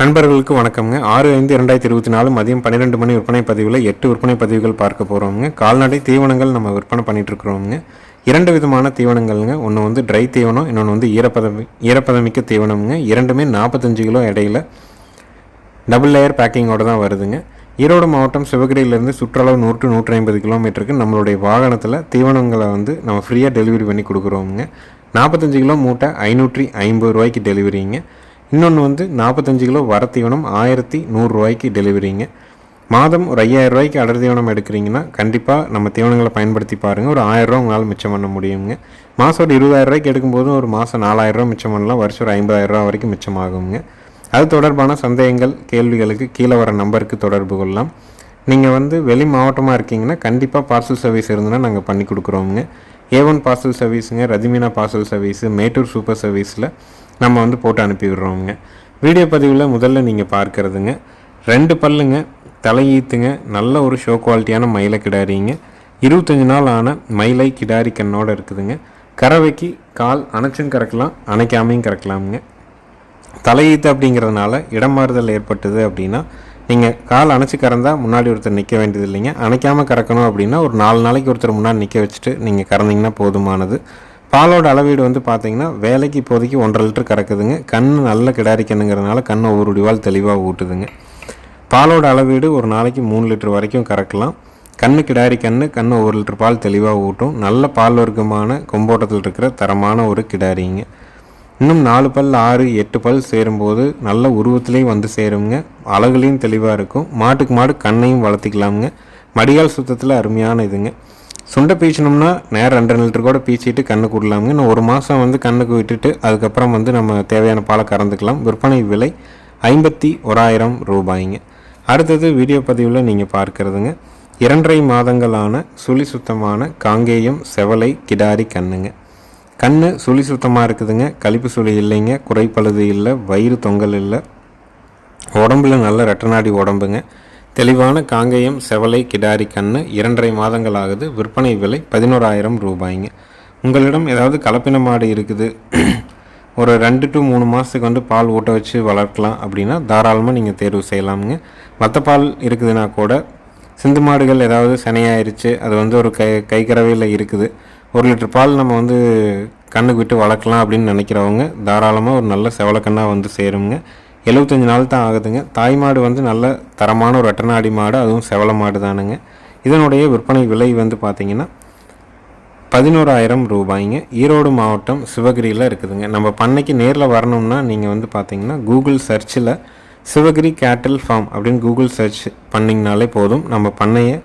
நண்பர்களுக்கு வணக்கம்ங்க. ஆறு ஐந்து இரண்டாயிரத்தி இருபத்தி நாலு மதியம் பன்னிரெண்டு மணி விற்பனை பதிவில் எட்டு விற்பனை பதிவுகள் பார்க்க போகிறோம்ங்க கால்நடை தீவனங்கள் நம்ம விற்பனை பண்ணிட்டு இருக்கிறோம்ங்க. இரண்டு விதமான தீவனங்கள்ங்க. ஒன்று வந்து ட்ரை தீவனம் இன்னொன்று வந்து ஈரப்பதமி ஈரப்பதமிக்க தீவனம்ங்க. இரண்டுமே நாற்பத்தஞ்சு கிலோ இடையில டபுள் லேயர் பேக்கிங்கோட தான் வருதுங்க. ஈரோடு மாவட்டம் சிவகிரியிலேருந்து சுற்றளவு நூறு டு நூற்றி ஐம்பது கிலோமீட்டருக்கு நம்மளுடைய வாகனத்தில் தீவனங்களை வந்து நம்ம ஃப்ரீயாக டெலிவரி பண்ணி கொடுக்குறோங்க நாற்பத்தஞ்சு கிலோ மூட்டை ஐநூற்றி ஐம்பது ரூபாய்க்கு டெலிவரிங்க இன்னொன்று வந்து நாற்பத்தஞ்சு கிலோ வர தீவனம் ஆயிரத்தி நூறுரூவாய்க்கு டெலிவரிங்க. மாதம் ஒரு ஐயாயிரம் ரூபாய்க்கு அடர் தீவனம் எடுக்கிறீங்கன்னா கண்டிப்பாக நம்ம தீவனங்களை பயன்படுத்தி பாருங்கள் ஒரு ஆயிரரூவா உங்களால் மிச்சம் பண்ண முடியுங்க. மாதம் ஒரு இருபதாயிரம் ரூபாய்க்கு எடுக்கும்போது ஒரு மாதம் நாலாயிரரூவா மிச்சம் பண்ணலாம். வருஷம் ஒரு ஐம்பதாயிரம் ரூபா வரைக்கும் மிச்சமாகுங்க. அது தொடர்பான சந்தேகங்கள் கேள்விகளுக்கு கீழே வர நம்பருக்கு தொடர்பு கொள்ளலாம். நீங்கள் வந்து வெளி மாவட்டமாக இருக்கீங்கன்னா கண்டிப்பாக பார்சல் சர்வீஸ் இருந்ததுன்னா நாங்கள் பண்ணி கொடுக்குறோங்க ஏ ஒன் பார்சல் சர்வீஸுங்க ரதிமினா பார்சல் சர்வீஸு மேட்டூர் சூப்பர் சர்வீஸில் நம்ம வந்து போட்டு அனுப்பி விடுறோங்க வீடியோ பதிவில் முதல்ல நீங்கள் பார்க்கறதுங்க. ரெண்டு பல்லுங்க தலையீத்துங்க நல்ல ஒரு ஷோ குவாலிட்டியான மயிலை கிடாரிங்க. இருபத்தஞ்சி நாள் ஆன மயிலை கிடாரி கண்ணோடு இருக்குதுங்க. கறவைக்கு கால் அணைச்சும் கறக்கலாம் அணைக்காமையும் கறக்கலாமுங்க. தலையீத்து அப்படிங்கிறதுனால இடம் மாறுதல் ஏற்பட்டது அப்படின்னா நீங்கள் கால் அணைச்சி கறந்தால் முன்னாடி ஒருத்தர் நிற்க வேண்டியது இல்லைங்க அணைக்காமல் கறக்கணும் அப்படின்னா ஒரு நாலு நாளைக்கு ஒருத்தர் முன்னாடி நிற்க வச்சுட்டு நீங்கள் கறந்தீங்கன்னா போதுமானது. பாலோட அளவீடு வந்து பார்த்தீங்கன்னா வேலைக்கு இப்போதைக்கு ஒன்றரை லிட்டர் கறக்குதுங்க. கண் நல்ல கிடாரிக்கணுங்கிறதுனால கண் ஒவ்வொரு டிவால் தெளிவாக ஊட்டுதுங்க. பாலோட அளவீடு ஒரு நாளைக்கு மூணு லிட்டர் வரைக்கும் கறக்கலாம். கண்ணு கிடாரி கண்ணு கண் ஒரு லிட்டர் பால் தெளிவாக ஊட்டும். நல்ல பால் வர்க்கமான கொம்போட்டத்தில் இருக்கிற தரமான ஒரு கிடாரிங்க. இன்னும் நாலு பல் ஆறு எட்டு பல் சேரும்போது நல்ல உருவத்திலையும் வந்து சேருங்க. அழகுலையும் தெளிவாக இருக்கும். மாட்டுக்கு மாடு கண்ணையும் வளர்த்திக்கலாமுங்க. மடிகால் சுத்தத்தில் அருமையான இதுங்க. சுண்டை பீச்சினோம்னா நேரம் ரெண்டு லிட்டர் கூட பீச்சிட்டு கண்ணுக்கு விடலாமுங்க இன்னும் ஒரு மாதம் வந்து கண்ணுக்கு விட்டுட்டு அதுக்கப்புறம் வந்து நம்ம தேவையான பாலை கறந்துக்கலாம். விற்பனை விலை ஐம்பத்தி ஓராயிரம் ரூபாய்ங்க. அடுத்தது வீடியோ பதிவில் நீங்கள் பார்க்கறதுங்க. இரண்டரை மாதங்களான சுழி சுத்தமான காங்கேயம் செவலை கிடாரி கண்ணுங்க. கண் சுழி சுத்தமாக இருக்குதுங்க. கழிப்பு சுழி இல்லைங்க. குறைப்பழுது இல்லை. வயிறு தொங்கல் இல்லை. உடம்புல நல்ல ரெட்டநாடி உடம்புங்க. தெளிவான காங்கேயம் செவலை கிடாரி கண்ணு இரண்டரை மாதங்கள் ஆகுது விற்பனை விலை பதினோராயிரம் ரூபாய்ங்க. உங்களிடம் ஏதாவது கலப்பின மாடு இருக்குது ஒரு ரெண்டு டு மூணு மாதத்துக்கு வந்து பால் ஊட்ட வச்சு வளர்க்கலாம் அப்படின்னா தாராளமாக நீங்கள் தேர்வு செய்யலாமுங்க. மற்ற பால் இருக்குதுன்னா கூட சிந்து மாடுகள் ஏதாவது சினையாயிருச்சு அது வந்து ஒரு கை கைக்கரவையில் இருக்குது. ஒரு லிட்டர் பால் நம்ம வந்து கண்ணுக்கு விட்டு வளர்க்கலாம் அப்படின்னு நினைக்கிறவங்க தாராளமாக ஒரு நல்ல செவலக்கண்ணாக வந்து சேருங்க. எழுபத்தஞ்சு நாள் தான் ஆகுதுங்க. தாய் மாடு வந்து நல்ல தரமான ஒரு அட்டநாடி மாடு அதுவும் செவல மாடு தானுங்க. இதனுடைய விற்பனை விலை வந்து பார்த்திங்கன்னா பதினோராயிரம் ரூபாய்ங்க. ஈரோடு மாவட்டம் சிவகிரியில் இருக்குதுங்க. நம்ம பண்ணைக்கு நேரில் வரணும்னா நீங்கள் வந்து பார்த்தீங்கன்னா கூகுள் சர்ச்சில் சிவகிரி கேட்டில் ஃபார்ம் அப்படின்னு கூகுள் சர்ச் பண்ணிங்கனாலே போதும். நம்ம பண்ணையை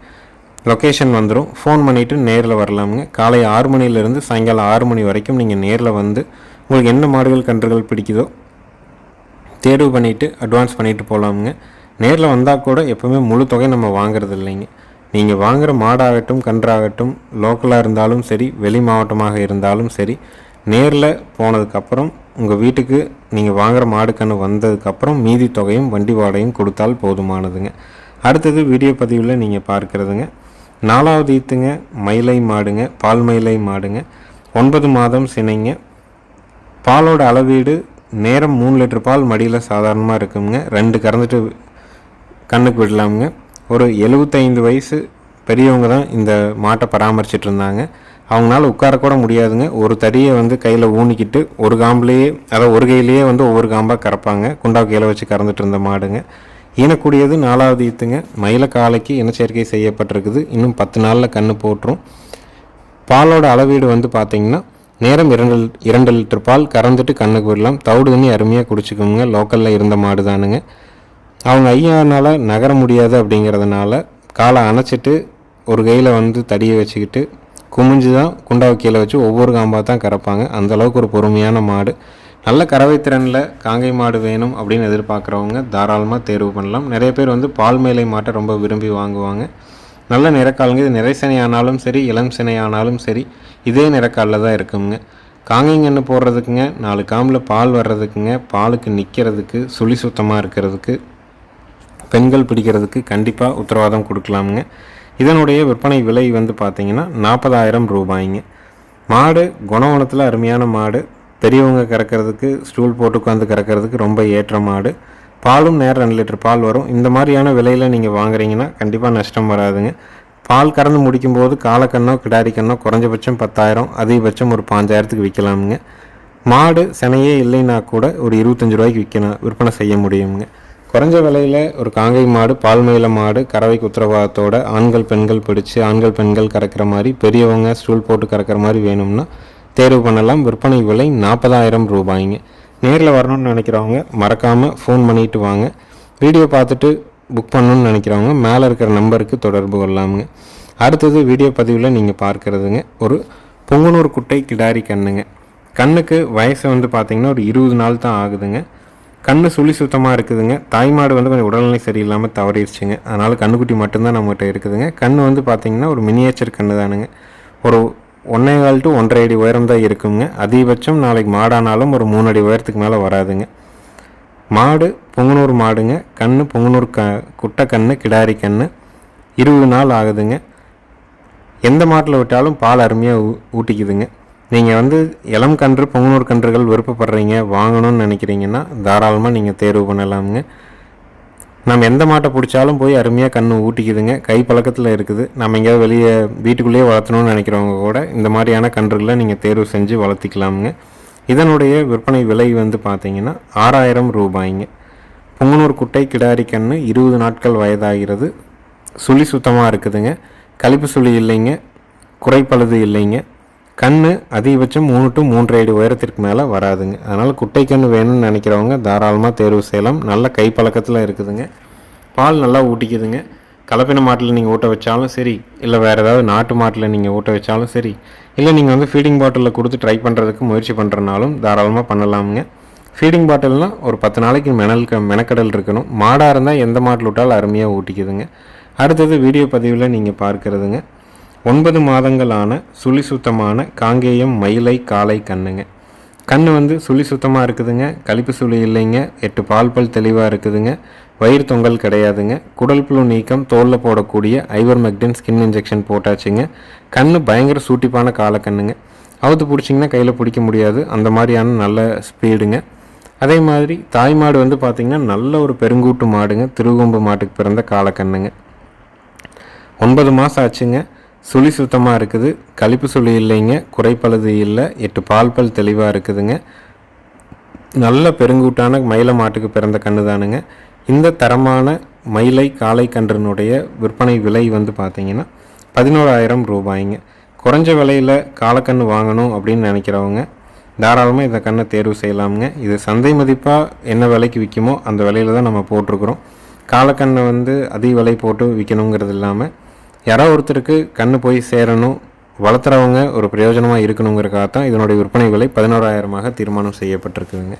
லொக்கேஷன் வந்துடும் ஃபோன் பண்ணிவிட்டு நேரில் வரலாமுங்க. காலை ஆறு மணிலேருந்து சாயங்காலம் ஆறு மணி வரைக்கும் நீங்கள் நேரில் வந்து உங்களுக்கு என்ன மாடுகள் கன்றுகள் பிடிக்குதோ தேர்வு பண்ணிவிட்டு அட்வான்ஸ் பண்ணிவிட்டு போகலாமுங்க நேரில் வந்தால் கூட எப்போவுமே முழு தொகை நம்ம வாங்குறது இல்லைங்க. நீங்கள் வாங்குகிற மாடாகட்டும் கன்றாகட்டும் லோக்கலாக இருந்தாலும் சரி வெளி மாவட்டமாக இருந்தாலும் சரி நேரில் போனதுக்கப்புறம் உங்கள் வீட்டுக்கு நீங்கள் வாங்குகிற மாடு கன்று வந்ததுக்கப்புறம் மீதி தொகையும் வண்டி வாடகையும் கொடுத்தால் போதுமானதுங்க. அடுத்தது வீடியோ பதிவில் நீங்கள் பார்க்குறதுங்க. நாலாவது ஈத்துங்க மயிலை மாடுங்க பால் மயிலை மாடுங்க. ஒன்பது மாதம் சினைங்க. பாலோட அளவீடு நேரம் மூணு லிட்டர் பால் மடியில் சாதாரணமாக இருக்குங்க. ரெண்டு கறந்துட்டு கண்ணுக்கு விடலாமுங்க. ஒரு எழுபத்தைந்து வயசு பெரியவங்க தான் இந்த மாட்டை பராமரிச்சிட்டு இருந்தாங்க. அவங்களால உட்காரக்கூட முடியாதுங்க. ஒரு தடியை வந்து கையில் ஊனிக்கிட்டு ஒரு காம்புலேயே அதாவது ஒரு கையிலேயே வந்து ஒவ்வொரு காம்பாக கறப்பாங்க. குண்டா கையில் வச்சு கறந்துட்டு இருந்த மாடுங்க. ஈனக்கூடியது நாலாவது ஈத்துங்க. மயில காலைக்கு இனச்சேர்க்கை செய்யப்பட்டிருக்குது. இன்னும் பத்து நாளில் கன்று போட்டுரும். பாலோட அளவீடு வந்து பார்த்திங்கன்னா நேரம் இரண்டு இரண்டு லிட்டர் பால் கறந்துட்டு கண்ணுக்கு விடலாம் தவிடு தண்ணி அருமையாக குடிச்சிக்கோங்க. லோக்கலில் இருந்த மாடு தானுங்க அவங்க ஐயானால் நகர முடியாது அப்படிங்கிறதுனால காலை அணைச்சிட்டு ஒரு கையில் வந்து தடியை வச்சுக்கிட்டு குமிஞ்சு தான் குண்டாவை கீழே வச்சு ஒவ்வொரு காம்பாக தான் கறப்பாங்க. அந்த அளவுக்கு ஒரு பொறுமையான மாடு. நல்ல கறவை திறனில் காங்கை மாடு வேணும் அப்படின்னு எதிர்பார்க்குறவங்க தாராளமாக தேர்வு பண்ணலாம். நிறைய பேர் வந்து பால் மேலை மாட்டை ரொம்ப விரும்பி வாங்குவாங்க. நல்ல நிறக்காலுங்க. இது நிறைசனை சரி இளம் சினையானாலும் சரி இதே நிறக்காலில் தான் இருக்குங்க. காங்கிங்கன்னு போடுறதுக்குங்க நாலு காம்பில் பால் வர்றதுக்குங்க பாலுக்கு நிற்கிறதுக்கு சுழி சுத்தமாக இருக்கிறதுக்கு பெண்கள் பிடிக்கிறதுக்கு கண்டிப்பாக உத்தரவாதம் கொடுக்கலாமுங்க. இதனுடைய விற்பனை விலை வந்து பார்த்தீங்கன்னா நாற்பதாயிரம் ரூபாய்ங்க. மாடு குணவனத்தில் அருமையான மாடு. பெரியவங்க கறக்கிறதுக்கு ஸ்டூல் போட்டு உட்காந்து கறக்கிறதுக்கு ரொம்ப ஏற்ற மாடு. பாலும் நேரம் ரெண்டு லிட்டர் பால் வரும். இந்த மாதிரியான விலையில் நீங்கள் வாங்குறீங்கன்னா கண்டிப்பாக நஷ்டம் வராதுங்க. பால் கறந்து முடிக்கும்போது காலக்கண்ணோ கிடாரிக்கண்ணோ குறைஞ்சபட்சம் பத்தாயிரம் அதிகபட்சம் ஒரு பாஞ்சாயிரத்துக்கு விற்கலாமுங்க. மாடு சினையே இல்லைன்னா கூட ஒரு இருபத்தஞ்சி ரூபாய்க்கு விற்கணும் விற்பனை செய்ய முடியுங்க. குறைஞ்ச விலையில் ஒரு காங்கை மாடு பால்மயில மாடு கறவைக்கு உத்தரவாதத்தோட ஆண்கள் பெண்கள் பிடிச்சி ஆண்கள் பெண்கள் கறக்கிற மாதிரி பெரியவங்க ஸ்டூல் போட்டு கறக்கிற மாதிரி வேணும்னா தேர்வு பண்ணலாம். விற்பனை விலை நாற்பதாயிரம் ரூபாய்ங்க. நேரில் வரணும்னு நினைக்கிறவங்க மறக்காமல் ஃபோன் பண்ணிட்டு வாங்க. வீடியோ பார்த்துட்டு புக் பண்ணணும்னு நினைக்கிறவங்க மேலே இருக்கிற நம்பருக்கு தொடர்பு கொள்ளாமங்க. அடுத்தது வீடியோ பதிவில் நீங்கள் பார்க்குறதுங்க. ஒரு பொங்கனூர் குட்டை கிடாரி கண்ணுங்க. கண்ணுக்கு வயசு வந்து பார்த்திங்கன்னா ஒரு இருபது நாள் தான் ஆகுதுங்க. கண்ணு சுழி சுத்தமாக இருக்குதுங்க. தாய்மாடு வந்து கொஞ்சம் உடல்நிலை சரியில்லாமல் தவறிடுச்சுங்க. அதனால் கண்ணுக்குட்டி மட்டும்தான் நம்மகிட்ட இருக்குதுங்க. கண் வந்து பார்த்திங்கன்னா ஒரு மினியேச்சர் கண்ணு தானுங்க ஒரு ஒன்றே கால் டு ஒன்றரை அடி உயரம் தான் இருக்குங்க. அதிகபட்சம் நாளைக்கு மாடானாலும் ஒரு மூணு அடி உயரத்துக்கு மேலே வராதுங்க. மாடு பொங்கனூர் மாடுங்க. கன்று பொங்கனூர் க குட்டை கன்று கிடாரி கன்று இருபது நாள் ஆகுதுங்க. எந்த மாட்டில் விட்டாலும் பால் அருமையாக ஊ ஊட்டிக்குதுங்க. நீங்கள் வந்து இளம் கன்று பொங்கனூர் கன்றுகள் விருப்பப்படுறீங்க வாங்கணும்னு நினைக்கிறீங்கன்னா தாராளமாக நீங்கள் தேர்வு பண்ணலாமுங்க. நம்ம எந்த மாட்டை பிடிச்சாலும் போய் அருமையாக கன்று ஊட்டிக்குதுங்க. கை பழக்கத்தில் இருக்குது. நம்ம எங்கேயாவது வெளியே வீட்டுக்குள்ளேயே வளர்த்தணும்னு நினைக்கிறவங்க கூட இந்த மாதிரியான கன்றுகளை நீங்கள் தேர்வு செஞ்சு வளர்த்திக்கலாமுங்க. இதனுடைய விற்பனை விலை வந்து பார்த்தீங்கன்னா ஆறாயிரம் ரூபாய்ங்க. புங்கனூர் குட்டை கிடாரி கன்று இருபது நாட்கள் வயதாகிறது. சுழி சுத்தமாக இருக்குதுங்க. கழிப்பு சுழி இல்லைங்க. குறைப்பழுது இல்லைங்க. கண் அதிகபட்சம் மூணு டு மூன்று அடி உயரத்திற்கு மேலே வராதுங்க. அதனால் குட்டை கன்று வேணும்னு நினைக்கிறவங்க தாராளமாக தேர்வு செய்யலாம். நல்ல கைப்பழக்கத்தில் இருக்குதுங்க. பால் நல்லா ஊட்டிக்குதுங்க. கலப்பின மாட்டில் நீங்கள் ஊட்ட வச்சாலும் சரி இல்லை வேறு ஏதாவது நாட்டு மாட்டில் நீங்கள் ஊட்ட வச்சாலும் சரி இல்லை நீங்கள் வந்து ஃபீடிங் பாட்டிலில் கொடுத்து ட்ரை பண்ணுறதுக்கு முயற்சி பண்ணுறனாலும் தாராளமாக பண்ணலாமுங்க. ஃபீடிங் பாட்டில்னால் ஒரு பத்து நாளைக்கு மெனல் மெனக்கடல் இருக்கணும். மாடாக இருந்தால் எந்த மாட்டில் விட்டாலும் அருமையாக ஊட்டிக்குதுங்க. அடுத்தது வீடியோ பதிவில் நீங்கள் பார்க்குறதுங்க. ஒன்பது மாதங்களான சுழி சுத்தமான காங்கேயம் மயிலை காளை கண்ணுங்க. கண் வந்து சுழி சுத்தமாக இருக்குதுங்க. கழிப்பு சுழி இல்லைங்க. எட்டு பால் பல் தெளிவாக இருக்குதுங்க. வயிறு தொங்கல் கிடையாதுங்க. குடல் புழு நீக்கம் தோலில் போடக்கூடிய ஐவர் மெக்டின் ஸ்கின் இன்ஜெக்ஷன் போட்டாச்சுங்க. கண் பயங்கர சூட்டிப்பான காலை கண்ணுங்க. அவுத்து பிடிச்சிங்கன்னா கையில் பிடிக்க முடியாது. அந்த மாதிரியான நல்ல ஸ்பீடுங்க. அதே மாதிரி தாய் மாடு வந்து பார்த்திங்கன்னா நல்ல ஒரு பெருங்கூட்டு மாடுங்க. திருகொம்பு மாட்டுக்கு பிறந்த காலக்கண்ணுங்க ஒன்பது மாதம் ஆச்சுங்க. சுழி சுத்தமாக இருக்குது. கழிப்பு சுழி இல்லைங்க. குறைப்பழுது இல்லை. எட்டு பால் பல் தெளிவாக இருக்குதுங்க. நல்ல பெருங்கூட்டான மயில மாட்டுக்கு பிறந்த கன்று தானுங்க. இந்த தரமான மயிலை காளை கன்றினுடைய விற்பனை விலை வந்து பார்த்தீங்கன்னா பதினோராயிரம் ரூபாய்ங்க. குறைஞ்ச விலையில் காலக்கன்று வாங்கணும் அப்படின்னு நினைக்கிறவங்க தாராளமாக இந்த கண்ணை தேர்வு செய்யலாமுங்க. இது சந்தை மதிப்பாக என்ன விலைக்கு விற்குமோ அந்த விலையில் தான் நம்ம போட்டிருக்கிறோம். காலக்கண்ணை வந்து அதிக விலை போட்டு விற்கணுங்கிறது இல்லாமல் யாரோ ஒருத்தருக்கு கண்ணு போய் சேரணும் வளர்த்துறவங்க ஒரு பிரயோஜனமாக இருக்கணுங்கிறக்காக தான் இதனுடைய விற்பனை விலை பதினோராயிரமாக தீர்மானம் செய்யப்பட்டிருக்குதுங்க.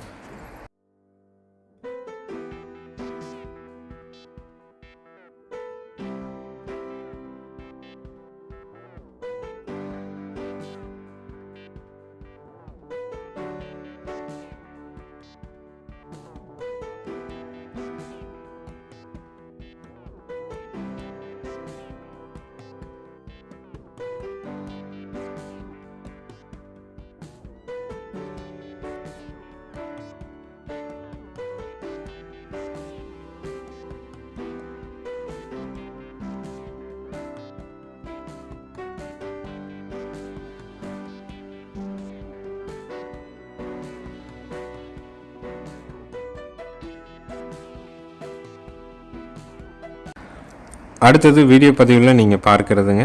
அடுத்தது வீடியோ பதிவில் நீங்கள் பார்க்குறதுங்க.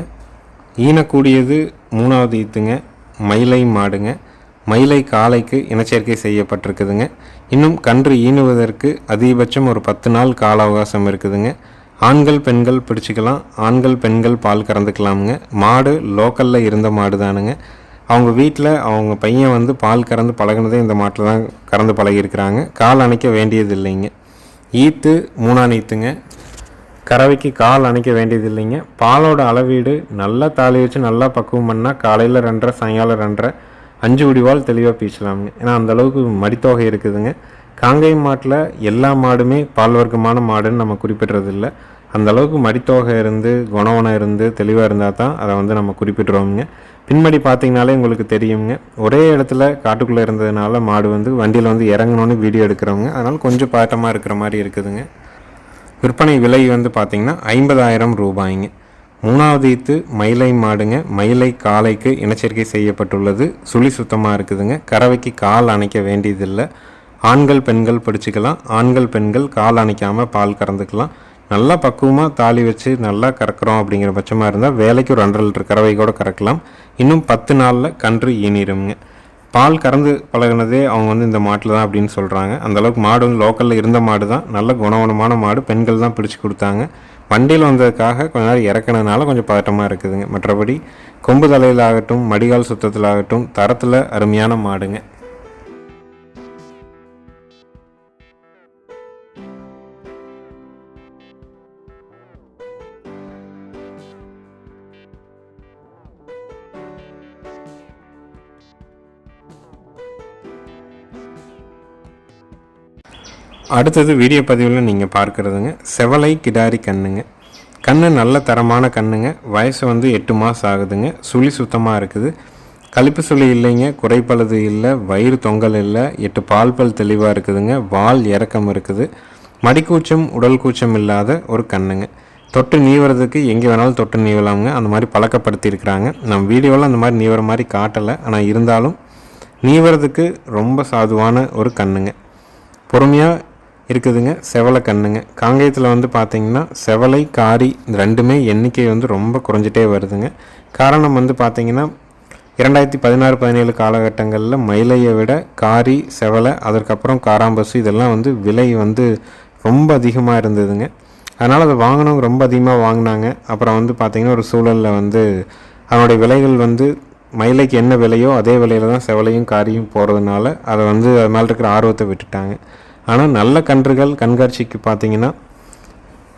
ஈனக்கூடியது மூணாவது ஈத்துங்க. மயிலை மாடுங்க. மயிலை காளைக்கு இனச்சேர்க்கை செய்யப்பட்டிருக்குதுங்க. இன்னும் கன்று ஈனுவதற்கு அதிகபட்சம் ஒரு பத்து நாள் கால அவகாசம் இருக்குதுங்க. ஆண்கள் பெண்கள் பிடிச்சிக்கலாம். ஆண்கள் பெண்கள் பால் கறந்துக்கலாமுங்க. மாடு லோக்கலில் இருந்த மாடு தானுங்க அவங்க வீட்டில் அவங்க பையன் வந்து பால் கறந்து பழகுனதே இந்த மாட்டில் தான் கறந்து பழகியிருக்கிறாங்க. கால் அணைக்க வேண்டியது இல்லைங்க ஈத்து மூணாம் ஈத்துங்க. கறவைக்கு கால் அணைக்க வேண்டியது இல்லைங்க பாலோட அளவீடு நல்லா தாலி வச்சு நல்லா பக்குவம் பண்ணால் காலையில் ரெண்டரை சாயங்காலம் ரெண்டரை அஞ்சு உடிவால் தெளிவாக பீச்சலாமுங்க. ஏன்னா அந்தளவுக்கு மடித்தொகை இருக்குதுங்க. காங்கை மாட்டில் எல்லா மாடுமே பால் வர்க்கமான மாடுன்னு நம்ம குறிப்பிட்றதில்ல. அந்த அளவுக்கு மடித்தொகை இருந்து குணவனம் இருந்து தெளிவாக இருந்தால் தான் அதை வந்து நம்ம குறிப்பிட்றோமுங்க. பின்மடி பார்த்தீங்கனாலே உங்களுக்கு தெரியுங்க. ஒரே இடத்துல காட்டுக்குள்ளே இருந்ததுனால மாடு வந்து வண்டியில் வந்து இறங்கணுன்னு வீடியோ எடுக்கிறவங்க. அதனால் கொஞ்சம் பாட்டமாக இருக்கிற மாதிரி இருக்குதுங்க. விற்பனை விலை வந்து பார்த்திங்கன்னா ஐம்பதாயிரம் ரூபாய்ங்க. மூணாவது ஈத்து மயிலை மாடுங்க. மயிலை காலைக்கு இனச்சேர்க்கை செய்யப்பட்டுள்ளது. சுழி சுத்தமாக இருக்குதுங்க. கறவைக்கு கால் அணைக்க வேண்டியதில்லை. ஆண்கள் பெண்கள் பிடிச்சிக்கலாம். ஆண்கள் பெண்கள் கால் அணைக்காமல் பால் கறந்துக்கலாம். நல்லா பக்குவமாக தாலி வச்சு நல்லா கறக்கிறோம் அப்படிங்கிற பட்சமாக இருந்தால் வேலைக்கு ஒரு ரெண்டரை லிட்டர் கறவை கூட கறக்கலாம். இன்னும் பத்து நாளில் கன்று ஈனிருங்க பால் கறந்து பழகினதே அவங்க வந்து இந்த மாட்டில் தான் அப்படின்னு சொல்கிறாங்க அந்தளவுக்கு மாடு வந்து லோக்கலில் இருந்த மாடு தான். நல்ல குணவனமான மாடு. பெண்கள் தான் பிடிச்சி கொடுத்தாங்க. வண்டியில் வந்ததுக்காக கொஞ்ச நேரம் இறக்குனதுனால கொஞ்சம் பதட்டமாக இருக்குதுங்க. மற்றபடி கொம்பு தலையில் ஆகட்டும் மடிகால் சுத்தத்தில் ஆகட்டும் தரத்தில் அருமையான மாடுங்க. அடுத்தது வீடியோ பதிவில் நீங்கள் பார்க்குறதுங்க. செவலை கிடாரி கண்ணுங்க. கண்ணு நல்ல தரமான கண்ணுங்க. வயசு வந்து எட்டு மாதம் ஆகுதுங்க. சுழி சுத்தமாக இருக்குது. கழிப்பு சுழி இல்லைங்க. குறைப்பழுது இல்லை. வயிறு தொங்கல் இல்லை. எட்டு பால் பல் தெளிவாக இருக்குதுங்க. வால் இறக்கம் இருக்குது. மடிக்கூச்சம் உடல் கூச்சம் இல்லாத ஒரு கண்ணுங்க. தொட்டு நீவுறதுக்கு எங்கே வேணாலும் தொட்டு நீவலாமுங்க. அந்த மாதிரி பழக்கப்படுத்தியிருக்கிறாங்க நம்ம வீடியோவில் அந்த மாதிரி நீவர மாதிரி காட்டலை. ஆனால் இருந்தாலும் நீவுறதுக்கு ரொம்ப சாதுவான ஒரு கண்ணுங்க. பொறுமையாக இருக்குதுங்க. செவலை கண்ணுங்க. காங்கேயத்தில் வந்து பார்த்திங்கன்னா செவலை காரி ரெண்டுமே எண்ணிக்கை வந்து ரொம்ப குறைஞ்சிட்டே வருதுங்க. காரணம் வந்து பார்த்திங்கன்னா இரண்டாயிரத்தி பதினாறு பதினேழு காலகட்டங்களில் மயிலையை விட காரி செவலை அதற்கப்புறம் காராம்பசு இதெல்லாம் வந்து விலை வந்து ரொம்ப அதிகமாக இருந்ததுங்க. அதனால் அதை வாங்கினவங்க ரொம்ப அதிகமாக வாங்கினாங்க. அப்புறம் வந்து பார்த்திங்கன்னா ஒரு சூழலில் வந்து அதனுடைய விலைகள் வந்து மயிலைக்கு என்ன விலையோ அதே விலையில் தான் செவலையும் காரியும் போகிறதுனால அதை வந்து அது மேலே இருக்கிற ஆர்வத்தை விட்டுட்டாங்க. ஆனால் நல்ல கன்றுகள் கண்காட்சிக்கு பார்த்தீங்கன்னா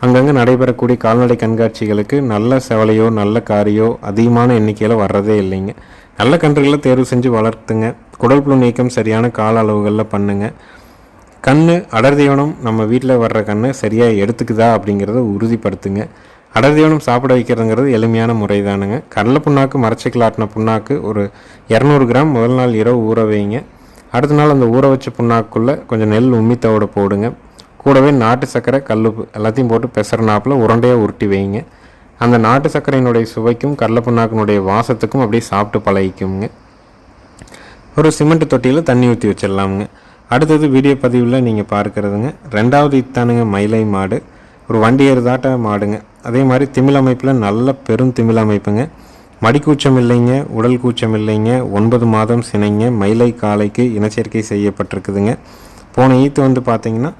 அங்கங்கே நடைபெறக்கூடிய கால்நடை கண்காட்சிகளுக்கு நல்ல செவலையோ நல்ல காரியோ அதிகமான எண்ணிக்கையில் வர்றதே இல்லைங்க. நல்ல கன்றுகளை தேர்வு செஞ்சு வளர்த்துங்க. குடல் புழு நீக்கம் சரியான கால அளவுகளில் பண்ணுங்க. கண் அடர்தீவனம் நம்ம வீட்டில் வர்ற கண்ணை சரியாக எடுத்துக்குதா அப்படிங்கிறத உறுதிப்படுத்துங்க. அடர்தீவனம் சாப்பிட வைக்கிறதுங்கிறது எளிமையான முறை தானுங்க கடலை புண்ணாக்கு மறைச்சிக்கலாட்டின ஆட்டின புண்ணாக்கு ஒரு இரநூறு கிராம் முதல் நாள் இரவு ஊற வைங்க. அடுத்த நாள் அந்த ஊற வச்ச புண்ணாக்குள்ளே கொஞ்சம் நெல் உம்மித்தோட போடுங்க. கூடவே நாட்டு சர்க்கரை கல்லுப்பு எல்லாத்தையும் போட்டு பெசரனாப்பில் உருண்டையாக உருட்டி வைங்க. அந்த நாட்டு சர்க்கரையினுடைய சுவைக்கும் கடல புண்ணாக்கினுடைய வாசத்துக்கும் அப்படியே சாப்பிட்டு பழகிக்குங்க. ஒரு சிமெண்ட் தொட்டியில் தண்ணி ஊற்றி வச்சிடலாமுங்க. அடுத்தது வீடியோ பதிவில் நீங்கள் பார்க்குறதுங்க. ரெண்டாவது இத்தானுங்க மயிலை மாடு. ஒரு வண்டி ஏறுதாட்ட மாடுங்க. அதே மாதிரி திமிழ் அமைப்பில் நல்ல பெரும் திமிழ் அமைப்புங்க மடிக்கூச்சம் இல்லைங்க உடல் கூச்சம் இல்லைங்க ஒன்பது மாதம் சினைங்க மயிலை காலைக்கு இனச்சேர்க்கை செய்யப்பட்டிருக்குதுங்க. போன ஈத்து வந்து பார்த்தீங்கன்னா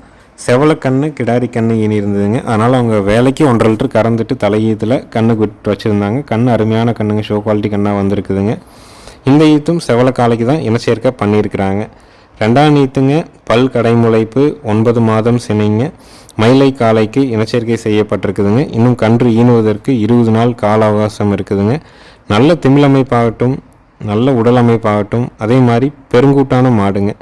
செவலக்கண்ணு கிடாரி கண்ணு இனி இருந்ததுங்க அதனால் அவங்க வேலைக்கு ஒன்றரை லிட்டர் கறந்துட்டு தலையீத்தில் கண்ணு விட்டு வச்சுருந்தாங்க. கண் அருமையான கண்ணுங்க ஷோ குவாலிட்டி கண்ணாக வந்திருக்குதுங்க. இந்த ஈத்தும் செவலக்காலைக்கு தான் இனச்சேர்க்கை பண்ணியிருக்கிறாங்க. ரெண்டாம் நீத்துங்க பல் கடைமுளைப்பு ஒன்பது மாதம் சினைங்க மயிலை காலைக்கு இனச்சேர்க்கை செய்யப்பட்டிருக்குதுங்க. இன்னும் கன்று ஈனுவதற்கு இருபது நாள் கால அவகாசம் இருக்குதுங்க. நல்ல திமிழ் அமைப்பாகட்டும் நல்ல உடல் அமைப்பாகட்டும் அதே மாதிரி பெருங்கூட்டான மாடுங்க.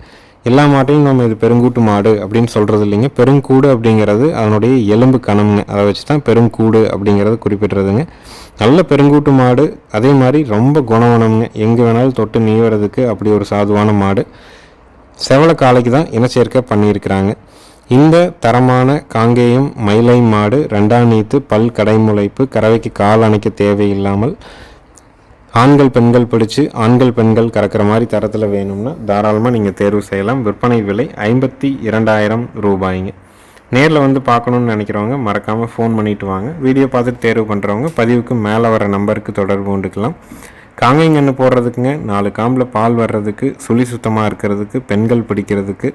எல்லா மாட்டையும் நம்ம இது பெருங்கூட்டு மாடு அப்படின்னு சொல்கிறது இல்லைங்க. பெருங்கூடு அப்படிங்கிறது அதனுடைய எலும்பு கணம்ங்க. அதை வச்சு தான் பெருங்கூடு அப்படிங்கிறது குறிப்பிட்றதுங்க. நல்ல பெருங்கூட்டு மாடு அதே மாதிரி ரொம்ப குணவனம்ங்க. எங்கே வேணாலும் தொட்டு நீவறதுக்கு அப்படி ஒரு சாதுவான மாடு. செவல காலைக்கு தான் இனச்சேர்க்கை பண்ணியிருக்கிறாங்க. இந்த தரமான காங்கேயம் மயிலை மாடு ரெண்டாம் நீத்து பல் கடைமுளைப்பு கறவைக்கு கால் அணைக்க தேவையில்லாமல் ஆண்கள் பெண்கள் பிடிச்சு ஆண்கள் பெண்கள் கறக்கிற மாதிரி தரத்தில் வேணும்னா தாராளமாக நீங்கள் தேர்வு செய்யலாம். விற்பனை விலை ஐம்பத்தி இரண்டாயிரம் ரூபாய்ங்க. நேரில் வந்து பார்க்கணுன்னு நினைக்கிறவங்க மறக்காமல் ஃபோன் பண்ணிட்டு வாங்க. வீடியோ பார்த்துட்டு தேர்வு பண்ணுறவங்க பதிவுக்கு மேலே வர நம்பருக்கு தொடர்பு கொண்டுக்கலாம். காங்கைங்கன்று போடுறதுக்குங்க நாலு காம்பில் பால் வர்றதுக்கு சுழி சுத்தமாக இருக்கிறதுக்கு பெண்கள் பிடிக்கிறதுக்கு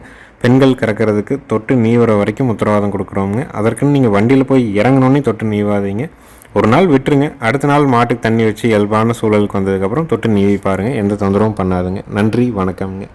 பெண்கள் கறக்கிறதுக்கு தொட்டு நீவர வரைக்கும் உத்தரவாதம் கொடுக்குறோங்க அதற்குன்னு நீங்கள் வண்டியில் போய் இறங்கணுன்னே தொட்டு நீவாதீங்க. ஒரு நாள் விட்டுருங்க. அடுத்த நாள் மாட்டுக்கு தண்ணி வச்சு இயல்பான சூழலுக்கு வந்ததுக்கப்புறம் தொட்டு நீவி பாருங்கள் எந்த தொந்தரவும் பண்ணாதுங்க. நன்றி வணக்கம்ங்க.